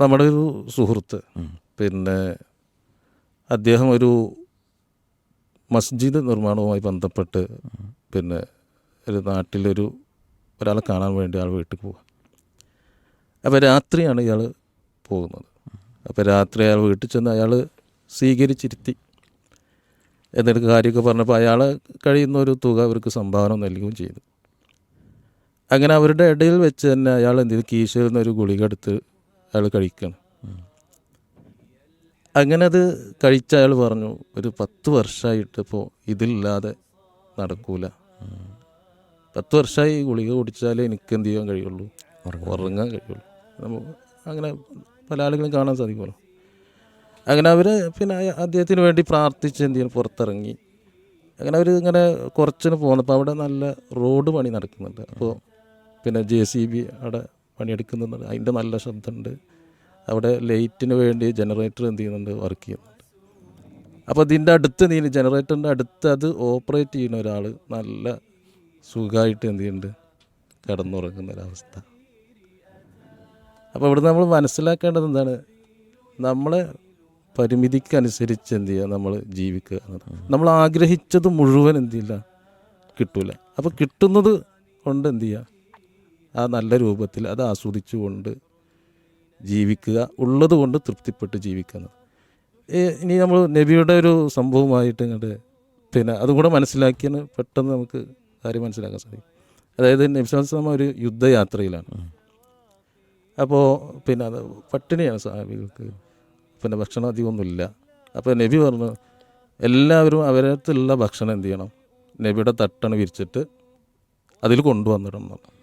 നമ്മുടെ ഒരു സുഹൃത്ത്. പിന്നെ അദ്ദേഹം ഒരു മസ്ജിദ് നിർമ്മാണവുമായി ബന്ധപ്പെട്ട് പിന്നെ ഒരു നാട്ടിലൊരു ഒരാളെ കാണാൻ വേണ്ടി ആൾ വീട്ടിൽ പോവുക അപ്പോൾ രാത്രിയാണ് ഇയാൾ പോകുന്നത്. അപ്പോൾ രാത്രി അയാൾ വീട്ടിൽ ചെന്ന് അയാൾ സ്വീകരിച്ചിരുത്തി. എന്നിട്ട് കാര്യമൊക്കെ പറഞ്ഞപ്പോൾ അയാൾ കഴിയുന്ന ഒരു തുക അവർക്ക് സംഭാവന നൽകുകയും ചെയ്തു. അങ്ങനെ അവരുടെ ഇടയിൽ വെച്ച് തന്നെ അയാൾ എന്ത് ചെയ്തു? കീശയിൽ നിന്ന് ഒരു ഗുളിക എടുത്ത് അയാൾ കഴിക്കണം. അങ്ങനെ അത് കഴിച്ച അയാൾ പറഞ്ഞു ഒരു പത്ത് വർഷമായിട്ട് ഇപ്പോൾ ഇതില്ലാതെ നടക്കൂല. പത്ത് വർഷമായി ഗുളിക കുടിച്ചാലേ എനിക്ക് എന്ത് ചെയ്യാൻ കഴിയുള്ളൂ? ഉറങ്ങാൻ കഴിയുള്ളൂ. നമുക്ക് അങ്ങനെ പല ആളുകളും കാണാൻ സാധിക്കുമല്ലോ. അങ്ങനെ അവർ പിന്നെ അദ്ദേഹത്തിന് വേണ്ടി പ്രാർത്ഥിച്ച് എന്ത് ചെയ്യണം? പുറത്തിറങ്ങി. അങ്ങനെ അവർ ഇങ്ങനെ കുറച്ചിന് പോകുന്നപ്പോൾ അവിടെ നല്ല റോഡ് പണി നടക്കുന്നുണ്ട്. അപ്പോൾ പിന്നെ ജെ സി ബി അവിടെ പണിയെടുക്കുന്നുണ്ട്. അതിന്റെ നല്ല ശബ്ദമുണ്ട്. അവിടെ ലൈറ്റിന് വേണ്ടി ജനറേറ്റർ എന്ത് ചെയ്യുന്നുണ്ട്? വർക്ക് ചെയ്യുന്നുണ്ട്. അപ്പോൾ ഇതിന്റെ അടുത്ത് നീ ജനറേറ്ററിന്റെ അടുത്ത് അത് ഓപ്പറേറ്റ് ചെയ്യുന്ന ഒരാൾ നല്ല സുഖമായിട്ട് എന്ത് ചെയ്യുന്നുണ്ട്? കിടന്നുറങ്ങുന്ന ഒരവസ്ഥ. അപ്പോൾ ഇവിടെ നമ്മൾ മനസ്സിലാക്കേണ്ടത് എന്താണ്? നമ്മളെ പരിമിതിക്കനുസരിച്ച് എന്ത് ചെയ്യുക നമ്മൾ ജീവിക്കുക എന്നതാണ് നമ്മൾ ആഗ്രഹിച്ചത് മുഴുവൻ എന്ത് ചെയ്യില്ല കിട്ടൂല. അപ്പോൾ കിട്ടുന്നത് കൊണ്ട് എന്ത് ചെയ്യുക? ആ നല്ല രൂപത്തിൽ അത് ആസ്വദിച്ചുകൊണ്ട് ജീവിക്കുക ഉള്ളത് കൊണ്ട് തൃപ്തിപ്പെട്ട് ജീവിക്കുന്നത്. ഇനി നമ്മൾ നബിയുടെ ഒരു സംഭവമായിട്ട് ഇങ്ങോട്ട് പിന്നെ അതുകൂടെ മനസ്സിലാക്കിയാണ് പെട്ടെന്ന് നമുക്ക് കാര്യം മനസ്സിലാക്കാൻ സാധിക്കും. അതായത് നബിസ്ലാം ഒരു യുദ്ധയാത്രയിലാണ്. അപ്പോൾ പിന്നെ അത് പട്ടിണിയാണ് സാഹിബികൾക്ക്. പിന്നെ ഭക്ഷണം അധികമൊന്നുമില്ല. അപ്പോൾ നബി പറഞ്ഞു എല്ലാവരും അവരടുത്തുള്ള ഭക്ഷണം എന്ത് ചെയ്യണം? നബിയുടെ തട്ടണ് വിരിച്ചിട്ട് അതിൽ കൊണ്ടുവന്നിടണം.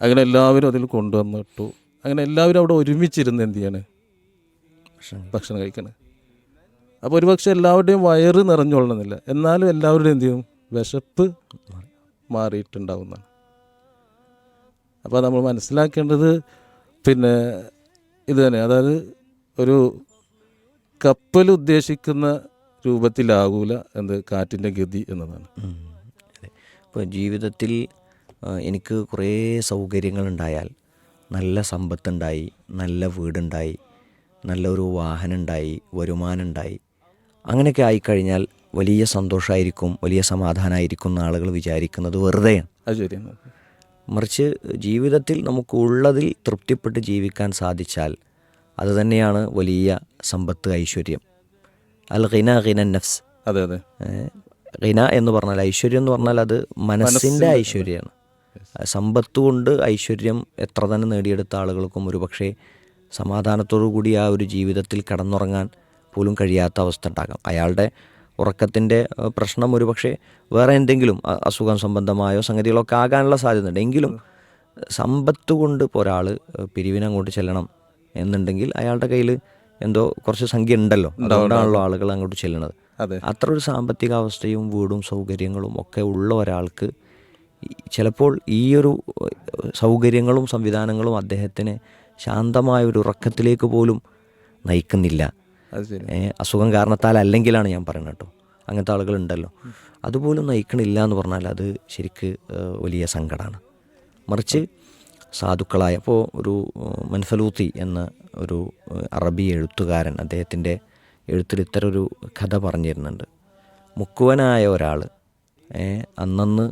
അങ്ങനെ എല്ലാവരും അതിൽ കൊണ്ടുവന്നിട്ടു. അങ്ങനെ എല്ലാവരും അവിടെ ഒരുമിച്ചിരുന്ന് എന്ത് ചെയ്യാണ്? ഭക്ഷണം. കഴിക്കണേ. അപ്പോൾ ഒരുപക്ഷെ എല്ലാവരുടെയും വയറ് നിറഞ്ഞുകൊള്ളണമെന്നില്ല. എന്നാലും എല്ലാവരുടെയും എന്ത് ചെയ്യും? വിശപ്പ് മാറിയിട്ടുണ്ടാവുന്നതാണ്. അപ്പോൾ നമ്മൾ മനസ്സിലാക്കേണ്ടത് പിന്നെ ഇത് തന്നെ. അതായത് ഒരു കപ്പൽ ഉദ്ദേശിക്കുന്ന രൂപത്തിലാകൂല എന്ത് കാറ്റിന്റെ ഗതി എന്നതാണ്. ഇപ്പോൾ ജീവിതത്തിൽ എനിക്ക് കുറേ സൗകര്യങ്ങളുണ്ടായാൽ നല്ല സമ്പത്തുണ്ടായി നല്ല വീടുണ്ടായി നല്ലൊരു വാഹനമുണ്ടായി വരുമാനമുണ്ടായി. അങ്ങനെയൊക്കെ ആയിക്കഴിഞ്ഞാൽ വലിയ സന്തോഷമായിരിക്കും വലിയ സമാധാനമായിരിക്കും എന്ന് ആളുകൾ വിചാരിക്കുന്നത് വെറുതെയാണ്. അത് ശരിയാണ് മറിച്ച് ജീവിതത്തിൽ നമുക്ക് ഉള്ളതിൽ തൃപ്തിപ്പെട്ട് ജീവിക്കാൻ സാധിച്ചാൽ അതുതന്നെയാണ് വലിയ സമ്പത്ത് ഐശ്വര്യം. അൽ ഖിന ഖിന നഫ്സ്. അതെ അതെ. ഖിന എന്ന് പറഞ്ഞാൽ ഐശ്വര്യം എന്ന് പറഞ്ഞാൽ അത് മനസ്സിന്റെ ഐശ്വര്യമാണ്. സമ്പത്ത് കൊണ്ട് ഐശ്വര്യം എത്ര തന്നെ നേടിയെടുത്ത ആളുകൾക്കും ഒരുപക്ഷെ കൂടി ആ ഒരു ജീവിതത്തിൽ കടന്നുറങ്ങാൻ പോലും കഴിയാത്ത അവസ്ഥ ഉണ്ടാകാം. അയാളുടെ ഉറക്കത്തിന്റെ പ്രശ്നം ഒരുപക്ഷെ വേറെ എന്തെങ്കിലും അസുഖം സംബന്ധമായോ സംഗതികളൊക്കെ ആകാനുള്ള സാധ്യതയുണ്ട്. എങ്കിലും സമ്പത്ത് കൊണ്ട് ഇപ്പോൾ ഒരാൾ പിരിവിനങ്ങോട്ട് ചെല്ലണം എന്നുണ്ടെങ്കിൽ അയാളുടെ കയ്യിൽ എന്തോ കുറച്ച് സംഖ്യ ഉണ്ടല്ലോ. അതുകൊണ്ടാണല്ലോ ആളുകൾ അങ്ങോട്ട് ചെല്ലണത് അത്ര ഒരു സാമ്പത്തിക അവസ്ഥയും വീടും സൗകര്യങ്ങളും ഒക്കെ ഉള്ള ഒരാൾക്ക് ചിലപ്പോൾ ഈയൊരു ഒരു സൗകര്യങ്ങളും സംവിധാനങ്ങളും അദ്ദേഹത്തിന് ശാന്തമായ ഒരു ഉറക്കത്തിലേക്ക് പോലും നയിക്കുന്നില്ല. അസുഖം കാരണത്താൽ അല്ലെങ്കിലാണ് ഞാൻ പറയുന്നത് കേട്ടോ. അങ്ങനത്തെ ആളുകളുണ്ടല്ലോ. അതുപോലും നയിക്കണില്ല എന്ന് പറഞ്ഞാൽ അത് ശരിക്ക് വലിയ സങ്കടമാണ് മറിച്ച് സാധുക്കളായ അപ്പോൾ ഒരു മൻസലൂത്തി മൻഫലൂത്തി എന്ന ഒരു അറബി എഴുത്തുകാരൻ അദ്ദേഹത്തിന്റെ എഴുത്തിൽ ഇത്തരം ഒരു കഥ പറഞ്ഞിരുന്നുണ്ട്. മുക്കുവനായ ഒരാൾ അന്നന്ന്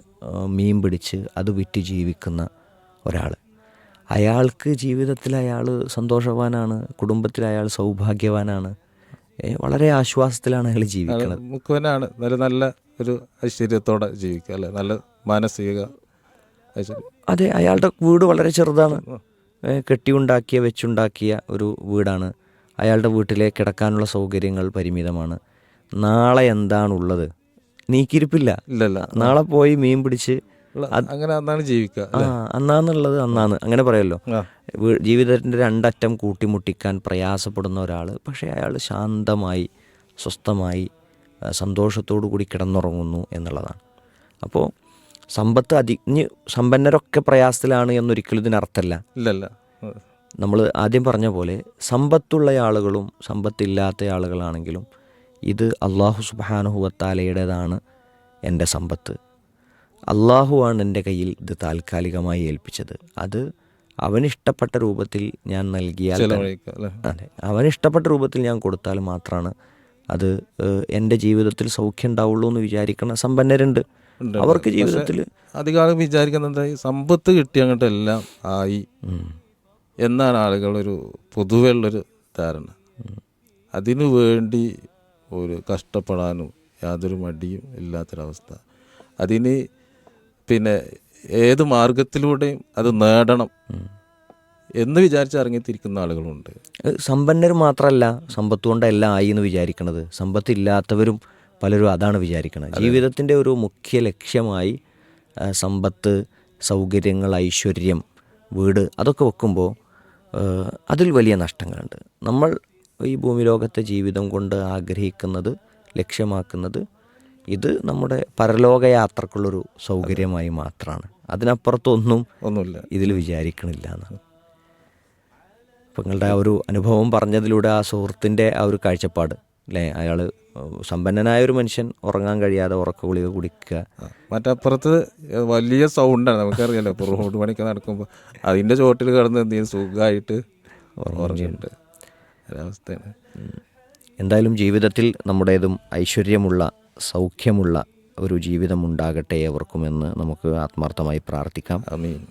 മീൻ പിടിച്ച് അത് വിറ്റ് ജീവിക്കുന്ന ഒരാൾ. അയാൾക്ക് ജീവിതത്തിൽ അയാൾ സന്തോഷവാനാണ് കുടുംബത്തിൽ അയാൾ സൗഭാഗ്യവാനാണ്. വളരെ ആശ്വാസത്തിലാണ് അയാൾ ജീവിക്കുന്നത് മുക്കുവനാണ് നല്ല നല്ല ഒരു ഐശ്വര്യത്തോടെ ജീവിക്കുക അല്ലേ? നല്ല മാനസിക അതെ അയാളുടെ വീട് വളരെ ചെറുതാണ്. കെട്ടിയുണ്ടാക്കിയ വെച്ചുണ്ടാക്കിയ ഒരു വീടാണ്. അയാളുടെ വീട്ടിലെ കിടക്കാനുള്ള സൗകര്യങ്ങൾ പരിമിതമാണ്. നാളെ എന്താണുള്ളത്? നീക്കിയിരിപ്പില്ല. ഇല്ലല്ല. നാളെ പോയി മീൻ പിടിച്ച് അങ്ങനെ അന്നാണ് ജീവിക്കുക അന്നാന്നുള്ളത് അന്നാന്ന് അങ്ങനെ പറയല്ലോ. ജീവിതത്തിന്റെ രണ്ടറ്റം കൂട്ടിമുട്ടിക്കാൻ പ്രയാസപ്പെടുന്ന ഒരാൾ പക്ഷേ അയാൾ ശാന്തമായി സ്വസ്ഥമായി സന്തോഷത്തോടു കൂടി കിടന്നുറങ്ങുന്നു എന്നുള്ളതാണ്. അപ്പോൾ സമ്പത്ത് അതിഞ്ഞ് സമ്പന്നരൊക്കെ പ്രയാസത്തിലാണ് എന്നൊരിക്കലും ഇതിനർത്ഥമല്ല ഇല്ലല്ല. നമ്മൾ ആദ്യം പറഞ്ഞ പോലെ സമ്പത്തുള്ള ആളുകളും സമ്പത്തില്ലാത്ത ആളുകളാണെങ്കിലും ഇത് അള്ളാഹു സുബാനുഹുവത്താലയുടേതാണ് എന്റെ സമ്പത്ത്. അള്ളാഹുവാണ് എന്റെ കയ്യിൽ ഇത് താൽക്കാലികമായി ഏൽപ്പിച്ചത്. അത് അവനിഷ്ടപ്പെട്ട രൂപത്തിൽ ഞാൻ നൽകിയാൽ അവനിഷ്ടപ്പെട്ട അതെ. രൂപത്തിൽ ഞാൻ കൊടുത്താൽ മാത്രമാണ് അത് എന്റെ ജീവിതത്തിൽ സൗഖ്യം ഉണ്ടാവുള്ളൂ എന്ന് വിചാരിക്കുന്ന സമ്പന്നരുണ്ട്. അവർക്ക് ജീവിതത്തിൽ അധികാരം വിചാരിക്കുന്നത് എന്താ സമ്പത്ത് കിട്ടി അങ്ങോട്ട് എല്ലാം ആയി. എന്നാണ് ആളുകളൊരു പൊതുവെ ഉള്ളൊരു ധാരണ. അതിനു വേണ്ടി ഒരു കഷ്ടപ്പെടാനും യാതൊരു മടിയും ഇല്ലാത്തൊരവസ്ഥ. അതിന് പിന്നെ ഏത് മാർഗത്തിലൂടെയും അത് നേടണം എന്ന് വിചാരിച്ച് ഇറങ്ങിത്തിരിക്കുന്ന ആളുകളുണ്ട്. സമ്പന്നർ മാത്രമല്ല സമ്പത്ത് കൊണ്ടല്ല ആയി എന്ന് വിചാരിക്കണത്. സമ്പത്തില്ലാത്തവരും പലരും അതാണ് വിചാരിക്കുന്നത് ജീവിതത്തിന്റെ ഒരു മുഖ്യ ലക്ഷ്യമായി സമ്പത്ത് സൗകര്യങ്ങൾ ഐശ്വര്യം വീട് അതൊക്കെ വെക്കുമ്പോൾ അതിൽ വലിയ നഷ്ടങ്ങളുണ്ട്. നമ്മൾ ഈ ഭൂമി ലോകത്തെ ജീവിതം കൊണ്ട് ആഗ്രഹിക്കുന്നത് ലക്ഷ്യമാക്കുന്നത് ഇത് നമ്മുടെ പരലോക യാത്രക്കുള്ളൊരു സൗകര്യമായി മാത്രമാണ് അതിനപ്പുറത്തൊന്നും ഒന്നുമില്ല. ഇതിൽ വിചാരിക്കണില്ല എന്ന് അപ്പം നിങ്ങളുടെ ആ ഒരു അനുഭവം പറഞ്ഞതിലൂടെ ആ സുഹൃത്തിന്റെ ആ ഒരു കാഴ്ചപ്പാട് അല്ലേ? അയാൾ സമ്പന്നനായ ഒരു മനുഷ്യൻ ഉറങ്ങാൻ കഴിയാതെ ഉറക്ക ഗുളിക കുടിക്കുക മറ്റപ്പുറത്ത് വലിയ സൗണ്ടാണ്. നമുക്കറിയാലോ ഇപ്പോൾ റോഡ് പണിക്ക് നടക്കുമ്പോൾ അതിന്റെ ചോട്ടിൽ കിടന്ന് എന്തെങ്കിലും സുഖമായിട്ട് ഉറങ്ങുന്നുണ്ട്. ഒരവസ്ഥയാണ് എന്തായാലും ജീവിതത്തിൽ നമ്മുടേതും ഐശ്വര്യമുള്ള സൗഖ്യമുള്ള ഒരു ജീവിതം ഉണ്ടാകട്ടെ അവർക്കുമെന്ന് നമുക്ക് ആത്മാർത്ഥമായി പ്രാർത്ഥിക്കാം. അമീൻ